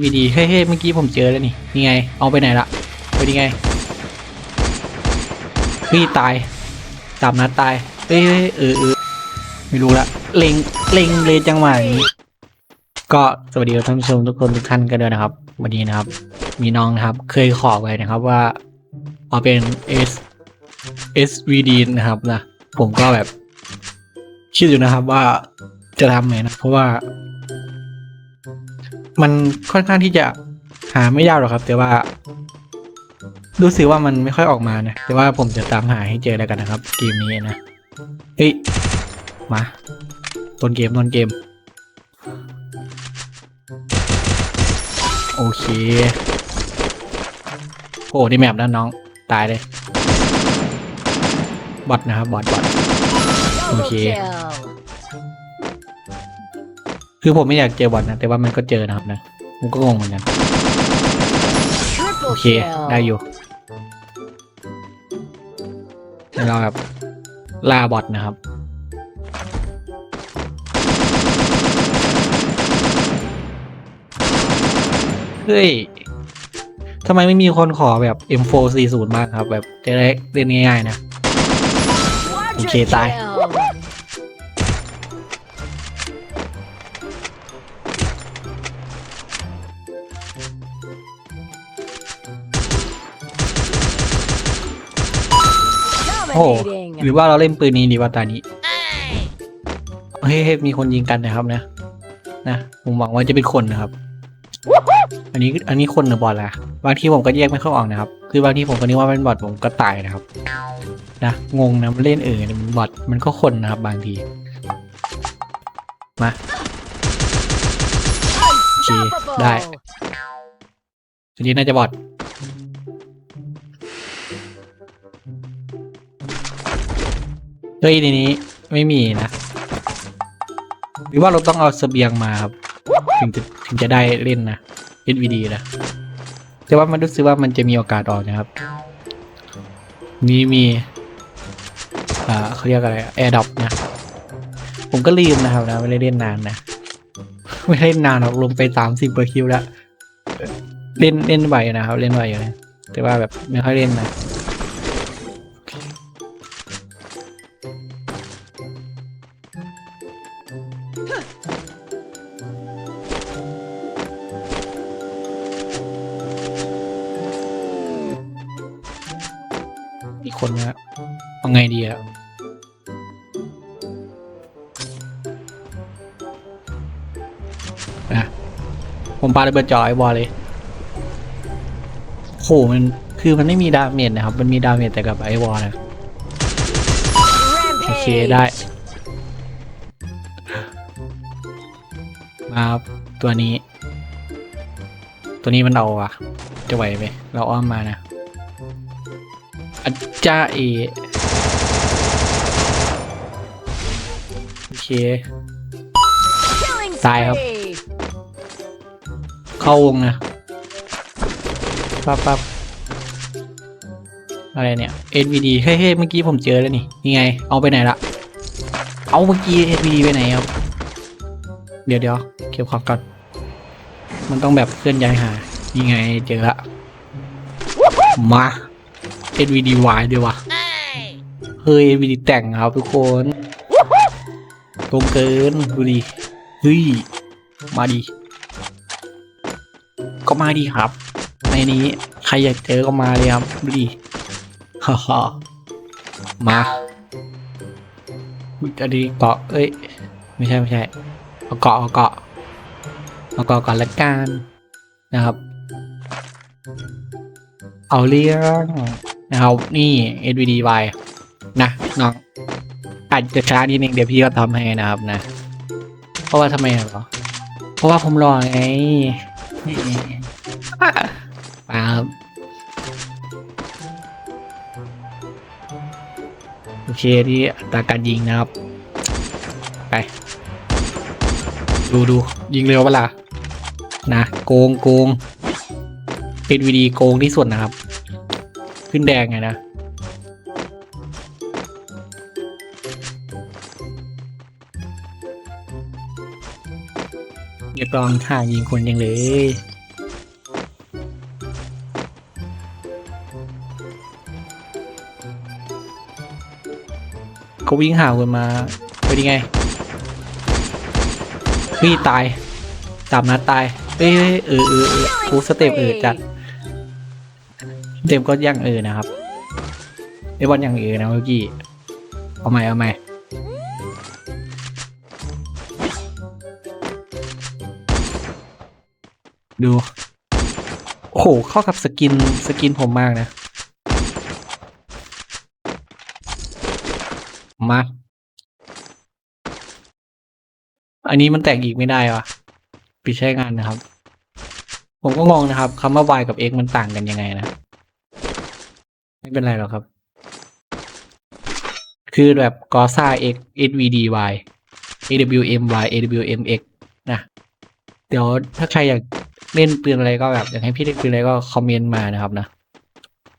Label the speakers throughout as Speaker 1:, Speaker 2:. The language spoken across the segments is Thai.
Speaker 1: วีดีเฮ้ยเมื่อกี้ผมเจอแล้วนี่ นี่ไง เอาไปไหนละไปนี่ไงพี่ตายสามนัดตายเฮ้ยเฮ้ยเออเออไม่รู้ละเล็งเล็งเลยจังหวะนี้ ก็สวัสดีท่านผู้ชมทุกคนทุกท่านกันด้วยนะครับ วันนี้นะครับ มีน้องนะครับ เคยขอไว้นะครับว่าเอาเป็น S SVD นะครับนะ ผมก็แบบคิดอยู่นะครับว่าจะทำไหมนะ เพราะว่า มันค่อนข้างที่จะหาไม่ยากหรอกครับ แต่ว่า รู้สึกว่ามันไม่ค่อยออกมานะแต่ว่าผมจะตามหาให้เจอแล้วกันนะครับ เกมนี้นะเฮ้ยมาต้นเกมต้นเกม โอเคโอ้ที่แมปด้านน้องตายเลยบอทนะครับบอทบอทโอเค คือผมไม่อยากเจอบอทนะ แต่ว่ามันก็เจอนะครับนะผมก็งงเหมือนกัน โอเค ได้อยู่เดี๋ยวเราแบบล่าบอทนะครับ เฮ้ยทำไมไม่มีคนขอแบบ M440 มากครับ แบบจะได้เล่นง่ายๆนะ โอเค ตาย โอ้หรือว่าเราเล่นปืนนี้ดีว่าตานี้เฮ้ยเฮ้ยมีคนยิงกันนะครับนะ นะผมหวังว่าจะเป็นคนนะครับ อันนี้อันนี้คนหรือบอทล่ะบางทีผมก็แยกไม่เข้าออกนะครับ คือบางทีผมก็นึกว่าเป็นบอทผมก็ตายนะครับ นะงงนะมันเล่นเออเนี่ยมันบอทมันก็คนนะครับ บางที มาโอเคได้ทีนี้น่าจะบอท เฮ้ยในนี้ไม่มีนะ หรือว่าเราต้องเอาเสบียงมาครับ ถึงจะถึงจะได้เล่นนะ SVD นะ แต่ว่ามันรู้สึกว่ามันจะมีโอกาสออกนะครับมีมี อ่าเขาเรียกอะไรแอร์ดอปนะ ผมก็ลืมนะครับนะ ไม่ได้เล่นนานนะ ไม่ได้เล่นนานหรอกลงไปสามสิบกว่าคิวแล้ว เล่นเล่นไหวนะครับ เล่นไหวอยู่นะแต่ว่าแบบไม่ค่อยเล่นนะ คนนะเอาไงดีอะนะผมปาระเบิดจอไอ้บอลเลยโหมันคือมันไม่มีดาเมจนะครับ มันมีดาเมจแต่กับไอ้วอลนะโอเคได้ มาครับตัวนี้ ตัวนี้มันเอาอะจะไหวไหมเราอ้อมมานะ อาจารย์เอโอเค ตายครับ เข้าวงนะปั๊บปั๊บอะไรเนี่ย SVD เฮ้ยเฮ้ยเมื่อกี้ผมเจอแล้วนี่นี่ไง เอาไปไหนละ เอาเมื่อกี้ SVD ไปไหนครับ เดี๋ยวเดี๋ยวเก็บของก่อน มันต้องแบบเคลื่อนย้ายหา นี่ไงเจอละ มา SVD Y ด้วยวะเฮ้ย SVD แต่งครับทุกคนตรงเกินดูดิเฮ้ย มาดิ ก็มาดีครับ ในนี้ใครอยากเจอก็มาเลยครับ ดูดิฮ่าฮ่ามาอันนี้เกาะเอ้ย ไม่ใช่ไม่ใช่เอาเกาะเอาเกาะเอาเกาะก่อนละกันนะครับ เอาเรื่อง นะครับ นี่ SVDY นะน้องอาจจะช้านิดนึงเดี๋ยวพี่ก็ทำให้นะครับนะ เพราะว่าทำไมเหรอ เพราะว่าผมรอไงนี่ครับโอเคที่อัตราการยิงนะครับ ไป ดูดูยิงเร็วเปล่านะ โกงโกงเป็นวีดีโกงที่สุดนะครับ ขึ้นแดงไงนะ เรียกร้องท่ายิงคนยังเลยเขาวิ่งหาวกันมาไปดีไงพี่ตายตามนัดตาย เอ้ยเออเออกูสเต็ปเออจัด เต็ปก็ยังเออนะครับไอ้บอลยังเออนะเมื่อกี้เอาใหม่เอาใหม่ดู โอ้โห เข้ากับสกินสกินผมมากนะ มา อันนี้มันแตกอีกไม่ได้วะปิดใช้งานนะครับ ผมก็งงนะครับคำว่า y กับ x มันต่างกันยังไงนะ ไม่เป็นไรหรอกครับ คือแบบกอซ่า x svd y awm y awm x นะ เดี๋ยวถ้าใครอยากเล่นปืนอะไรก็แบบอยากให้พี่เล่นปืนอะไรก็คอมเมนต์มานะครับนะ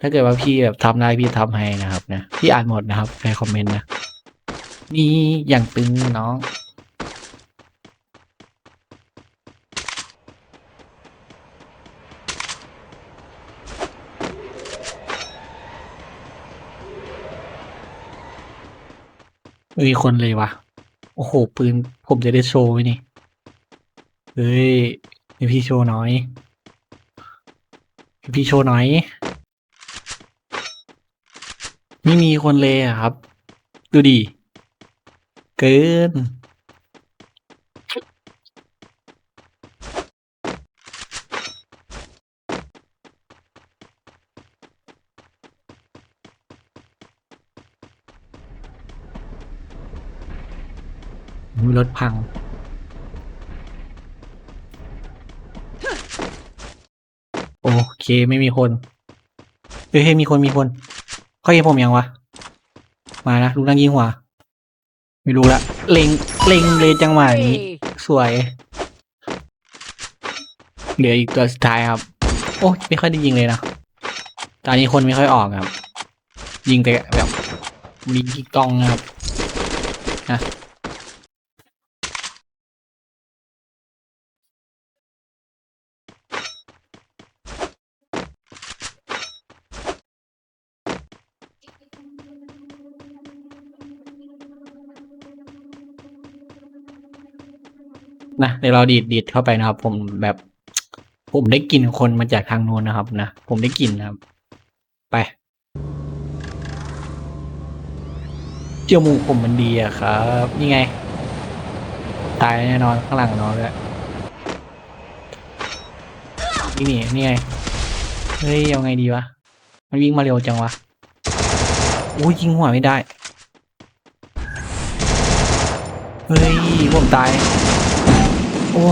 Speaker 1: ถ้าเกิดว่าพี่แบบทำได้พี่ทำให้นะครับนะ พี่อ่านหมดนะครับใครคอมเมนต์นะ นี่อย่างตึงน้อง มีคนเลยวะโอ้โห ปืน ผมจะได้โชว์ไว้นี่ เฮ้ยให้พี่โชว์น้อยให้พี่โชว์น้อย ไม่มีคนเลยอะครับ ดูดิเกิน รถพัง โอเคไม่มีคนเฮ้ยมีคนมีคนเขาเห็นผมยังวะ มานะลูกนั่งยิงหัว ไม่รู้ละเล็งเล็งเลยจังหวะนี้ สวย เหลืออีกตัวสุดท้ายครับ โอ้ไม่ค่อยได้ยิงเลยนะตอนนี้คนไม่ค่อยออกครับ ยิงแต่แบบมีกิ๊กกล้องนะครับนะ นะเดี๋ยวเราดีดดีดเข้าไปนะครับ ผมแบบ ผมได้กลิ่นคนมาจากทางนู้นนะครับนะผมได้กลิ่นนะครับ ไปเจียวหมูผมมันดีอะครับ นี่ไง ตายแน่นอนข้างหลังนอนแล้วนี่นี่นี่ไง เฮ้ยเอาไงดีวะ มันวิ่งมาเร็วจังวะโอ้ยยิงหัวไม่ได้ เฮ้ยผมตาย โอ้